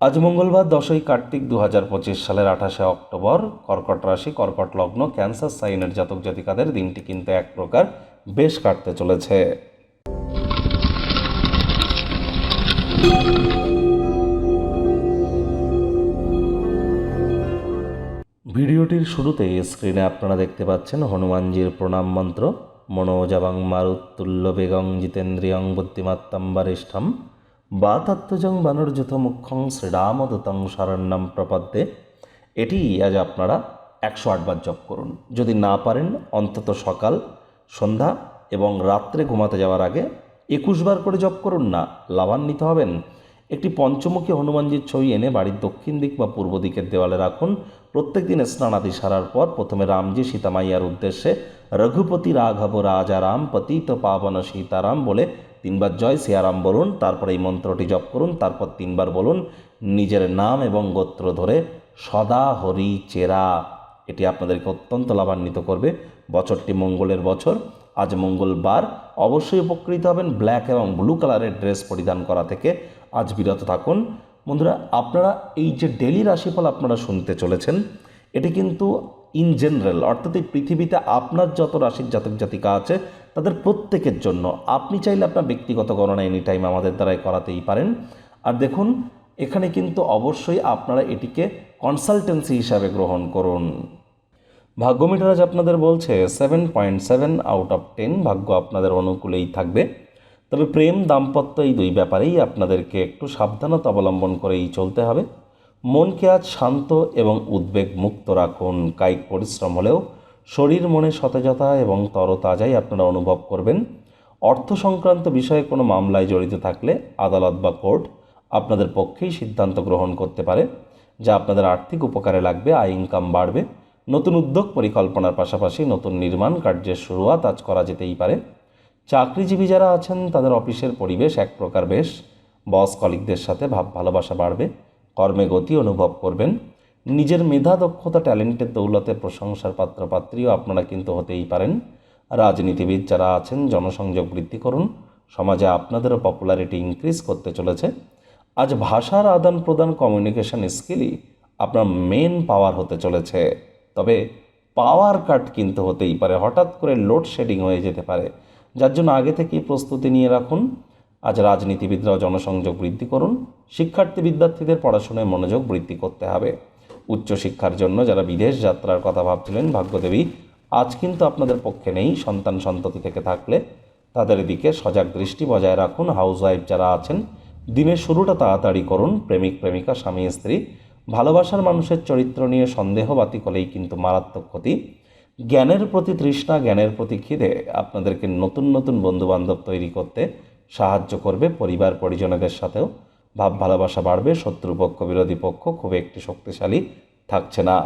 আজ মঙ্গলবার দশই কার্তিক দু হাজার পঁচিশ সালের আঠাশে অক্টোবর, কর্কট রাশি, কর্কট লগ্ন, ক্যান্সার, সাইনের জাতক জাতিকাদের দিনটি কিন্তু এক প্রকার বেশ কাটতে চলেছে। ভিডিওটির শুরুতে স্ক্রিনে আপনারা দেখতে পাচ্ছেন হনুমানজির প্রণাম মন্ত্র, মনোজাবাং মারুত্তুল্য বেগং জিতেন্দ্রিয়ং বুদ্ধিমাত্তম বরিষ্ঠম বাতাত্মজং বানর্যুত মুখ্যং শ্রীরামদূতং শরণ্যম প্রপদ্যে। এটি আজ আপনারা একশো আটবার জপ করুন। যদি না পারেন, অন্তত সকাল, সন্ধ্যা এবং রাত্রে ঘুমাতে যাওয়ার আগে একুশ বার করে জপ করুন না, লাভান্বিত হবেন। একটি পঞ্চমুখী হনুমানজির ছবি এনে বাড়ির দক্ষিণ দিক বা পূর্ব দিকের দেওয়ালে রাখুন। প্রত্যেক দিন স্নানাদি সারার পর প্রথমে রামজি সীতামাইয়ার উদ্দেশ্যে রঘুপতি রাঘব রাজা রাম পতিত পাবন সীতারাম বলে তিনবার জয়, সিয়ারাম বলুন, তারপর এই মন্ত্রটি জপ করুন, তারপর তিনবার বলুন, নিজের নাম এবং গোত্র ধরে সদা হরি চেরা। এটি আপনাদেরকে অত্যন্ত লাভান্বিত করবে। বছরটি মঙ্গলের বছর। আজ মঙ্গলবার। অবশ্যই উপকৃত হবেন ব্ল্যাক এবং ব্লু কালারের ড্রেস পরিধান করা থেকে। আজ বিরত থাকুন। বন্ধুরা, আপনারা এই যে ডেলি রাশিফল আপনারা শুনতে চলেছেন, এটি কিন্তু ইন জেনারেল অর্থাৎ এই পৃথিবীতে আপনার যত রাশির জাতক জাতিকা আছে তাদের প্রত্যেকের জন্য। আপনি চাইলে আপনার ব্যক্তিগত গণনা এনি টাইম আমাদের দ্বারাই করাতেই পারেন। আর দেখুন, এখানে কিন্তু অবশ্যই আপনারা এটিকে কনসালটেন্সি হিসাবে গ্রহণ করুন। ভাগ্য মিটার আজ আপনাদের বলছে seven point seven out of ten ভাগ্য আপনাদের অনুকূলেই থাকবে। তবে প্রেম, দাম্পত্য এই দুই ব্যাপারেই আপনাদেরকে একটু সাবধানতা অবলম্বন করেই চলতে হবে। মনকে আজ শান্ত এবং উদ্বেগ মুক্ত রাখুন। কায়িক পরিশ্রম হলেও শরীর মনে সতেজতা এবং তরতাজাই আপনারা অনুভব করবেন। অর্থ সংক্রান্ত বিষয়ে কোনো মামলায় জড়িত থাকলে আদালত বা কোর্ট আপনাদের পক্ষেই সিদ্ধান্ত গ্রহণ করতে পারে, যা আপনাদের আর্থিক উপকারে লাগবে, আয় ইনকাম বাড়বে। নতুন উদ্যোগ পরিকল্পনার পাশাপাশি নতুন নির্মাণ কার্যের শুরুয়াত আজ করা যেতেই পারে। চাকরিজীবী যারা আছেন, তাদের অফিসের পরিবেশ এক প্রকার বেশ। বস কলিকদের সাথে ভাব ভালোবাসা বাড়বে, কর্মে গতি অনুভব করবেন। নিজের মেধা, দক্ষতা, ট্যালেন্টের দৌলতে প্রশংসার পাত্রপাত্রীও আপনারা কিন্তু হতেই পারেন। রাজনীতিবিদ যারা আছেন, জনসংযোগ বৃদ্ধি করুন। সমাজে আপনাদেরও পপুলারিটি ইনক্রিজ করতে চলেছে। আজ ভাষার আদান প্রদান কমিউনিকেশন স্কিলই আপনার মেন পাওয়ার হতে চলেছে। তবে পাওয়ার কাট কিন্তু হতেই পারে। হঠাৎ করে লোডশেডিং হয়ে যেতে পারে। যার জন্য আগে থেকেই প্রস্তুতি নিয়ে রাখুন। আজ রাজনীতিবিদরাও জনসংযোগ বৃদ্ধি করুন। শিক্ষার্থী বিদ্যার্থীদের পড়াশোনায় মনোযোগ বৃদ্ধি করতে হবে। উচ্চশিক্ষার জন্য যারা বিদেশ যাত্রার কথা ভাবছিলেন, ভাগ্যদেবী, আজ কিন্তু আপনাদের পক্ষে নেই সন্তান সন্ততি থেকে থাকলে। তাদের দিকে সজাগ দৃষ্টি বজায় রাখুন। হাউস ওয়াইফ যারা আছেন, দিনের শুরুটা তাড়াতাড়ি করুন। প্রেমিক, প্রেমিকা, স্বামী, স্ত্রী, ভালোবাসার মানুষের চরিত্র নিয়ে সন্দেহবাতিক হলেই কিন্তু মারাত্মক ক্ষতি। জ্ঞানের প্রতি তৃষ্ণা, জ্ঞানের প্রতি খিদে আপনাদেরকে নতুন নতুন বন্ধুবান্ধব তৈরি করতে সাহায্য করবে পরিবার পরিজনেদের সাথেও। ভাব ভালোবাসা বাড়বে শত্রুপক্ষ বিরোধী পক্ষ খুব একটি শক্তিশালী থাকছে না।